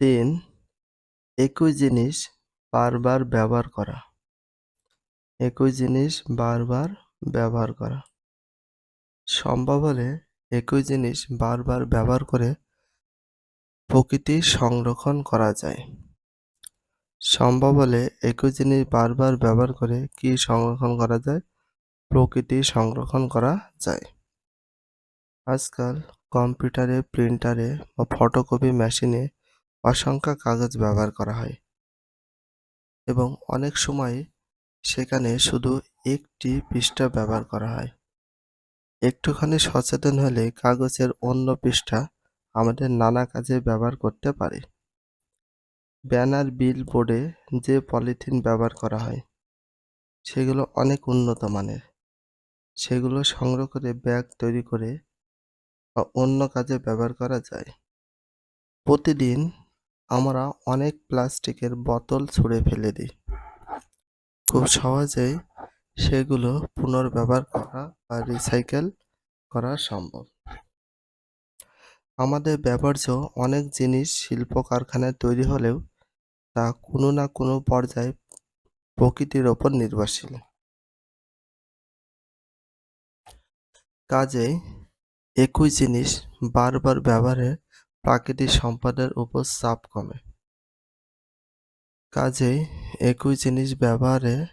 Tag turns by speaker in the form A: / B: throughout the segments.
A: তিন একই জিনিস বারবার ব্যবহার করা। একই জিনিস বারবার ব্যবহার করা। সম্ভব হলে একই জিনিস বারবার ব্যবহার করে প্রকৃতি সংরক্ষণ করা যায়। সম্ভব হলে একই জিনিস বারবার ব্যবহার করে কি সংরক্ষণ করা যায়? প্রকৃতি সংরক্ষণ করা যায়। আজকাল কম্পিউটারে, প্রিন্টারে বা ফটোকপি মেশিনে অসংখ্য কাগজ ব্যবহার করা হয়। এবং অনেক সময় সেখানে শুধু একটি পৃষ্ঠা ব্যবহার করা হয়। একটুখানি সচেতন হলে কাগজের অন্য পৃষ্ঠা আমাদের নানা কাজে ব্যবহার করতে পারে। ব্যানার বিল বোর্ডে যে পলিথিন ব্যবহার করা হয়, সেগুলো অনেক উন্নত মানের। সেগুলো সংগ্রহ করে ব্যাগ তৈরি করে অন্য কাজে ব্যবহার করা যায়। প্রতিদিন আমরা অনেক প্লাস্টিকের বোতল ছুঁড়ে ফেলে দিই। খুব সহজেই সেগুলো পুনর্ব্যবহার করা বা রিসাইকেল করা সম্ভব। আমাদের ব্যবহার্য অনেক জিনিস শিল্প কারখানায় তৈরি হলেও তা কোনো না কোনো পর্যায়ে প্রকৃতির ওপর নির্ভরশীল। কাজে একই জিনিস বারবার ব্যবহারে প্রাকৃতিক সম্পদের উপর চাপ কমে। কাজেই একই জিনিস ব্যবহারে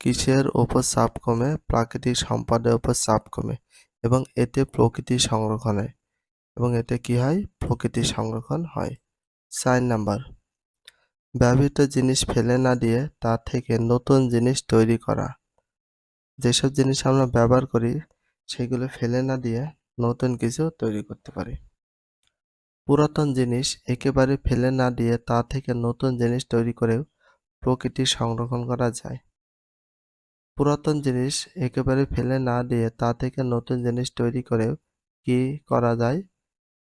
A: কিসের ওপর চাপ কমে? প্রাকৃতিক সম্পদের উপর চাপ কমে এবং এতে প্রকৃতি সংরক্ষণ। হয় এবং এতে কি হয়? প্রকৃতি সংরক্ষণ হয়। চার নাম্বার, ব্যবহৃত জিনিস ফেলে না দিয়ে তা থেকে নতুন জিনিস তৈরি করা। যেসব জিনিস আমরা ব্যবহার করি, সেগুলো ফেলে না দিয়ে নতুন কিছু তৈরি করতে পারি। পুরাতন জিনিস একেবারে ফেলে না দিয়ে তা থেকে নতুন জিনিস তৈরি করেও প্রকৃতি সংরক্ষণ করা যায়। পুরাতন জিনিস একেবারে ফেলে না দিয়ে তা থেকে নতুন জিনিস তৈরি করেও কি করা যায়?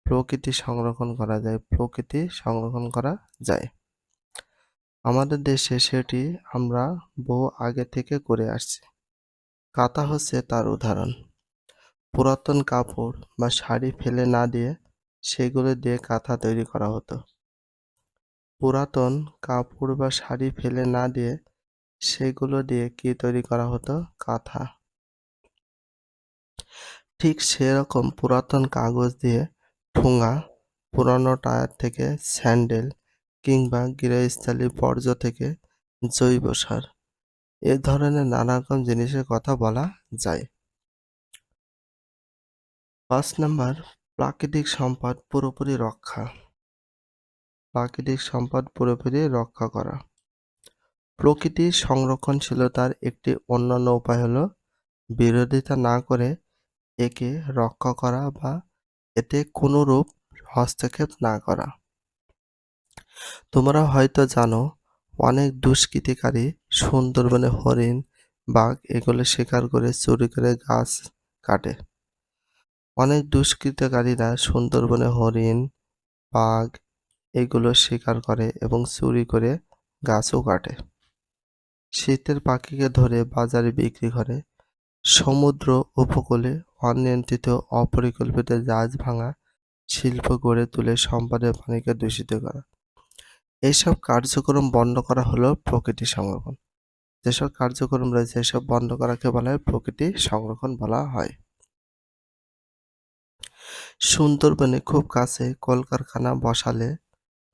A: প্রকৃতি সংরক্ষণ করা যায়, প্রকৃতি সংরক্ষণ করা যায়। আমাদের দেশে সেটি আমরা বহু আগে থেকে করে আসছি। কাঁথা হচ্ছে তার উদাহরণ। পুরাতন কাপড় বা শাড়ি ফেলে না দিয়ে সেগুলো দিয়ে কাঁথা তৈরি করা হতো। পুরাতন কাপড় বা শাড়ি ফেলে না দিয়ে সেগুলো দিয়ে কি তৈরি করা হতো? কাঁথা। ঠিক সেরকম পুরাতন কাগজ দিয়ে ঠোঙা, পুরানো টায়ার থেকে স্যান্ডেল কিংবা গৃহস্থালী বর্জ্য থেকে জৈব সার, এ ধরনের নানা রকম জিনিসের কথা বলা যায়। পাঁচ নাম্বার প্রাকৃতিক সম্পদ পুরোপুরি রক্ষা। প্রাকৃতিক সম্পদ পুরোপুরি রক্ষা করা। প্রকৃতির সংরক্ষণশীলতার একটি অন্যান্য উপায় হলো বিরোধিতা না করে একে রক্ষা করা বা এতে কোনোরূপ হস্তক্ষেপ না করা। তোমরা হয়তো জানো, অনেক দুষ্কৃতিকারী সুন্দরবনে হরিণ, বাঘ এগুলো শিকার করে চুরি করে গাছ কাটে। অনেক দুষ্কৃতকারীরা সুন্দরবনে হরিণ, বাঘ এগুলো শিকার করে এবং চুরি করে গাছও কাটে। শীতের পাখিকে ধরে বাজারে বিক্রি করে। সমুদ্র উপকূলে অনিয়ন্ত্রিত অপরিকল্পিত জাহাজ ভাঙা শিল্প গড়ে তুলে সম্পদের পানিকে দূষিত করা। এইসব কার্যক্রম বন্ধ করা হলো প্রকৃতি সংরক্ষণ। যেসব কার্যক্রম রয়েছে, এসব বন্ধ করাকে বলা হয় প্রকৃতি সংরক্ষণ বলা হয়। সুন্দরবনে খুব কাছে কলকারখানা বসালে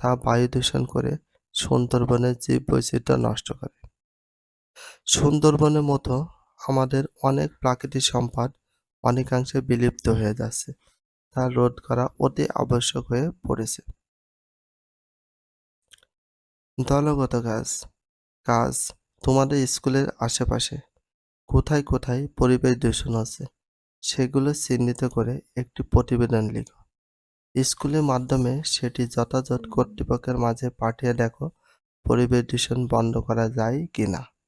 A: তা বায়ু দূষণ করে সুন্দরবনের জীববৈচিত্র্য নষ্ট করে। সুন্দরবনের মতো আমাদের অনেক প্রাকৃতিক সম্পদ অনেকাংশে বিলুপ্ত হয়ে যাচ্ছে। তা রোধ করা অতি আবশ্যক হয়ে পড়েছে। দলগত কাজ। কাজ তোমাদের স্কুলের আশেপাশে। কোথায় কোথায় পরিবেশ দূষণ আছে সেগুলো চিহ্নিত করে একটি প্রতিবেদন লিখো। স্কুলের মাধ্যমে সেটি যথাযথ কর্তৃপক্ষের মাঝে পাঠিয়ে দেখো, পরিবেশ দূষণ বন্ধ করা যায় কিনা।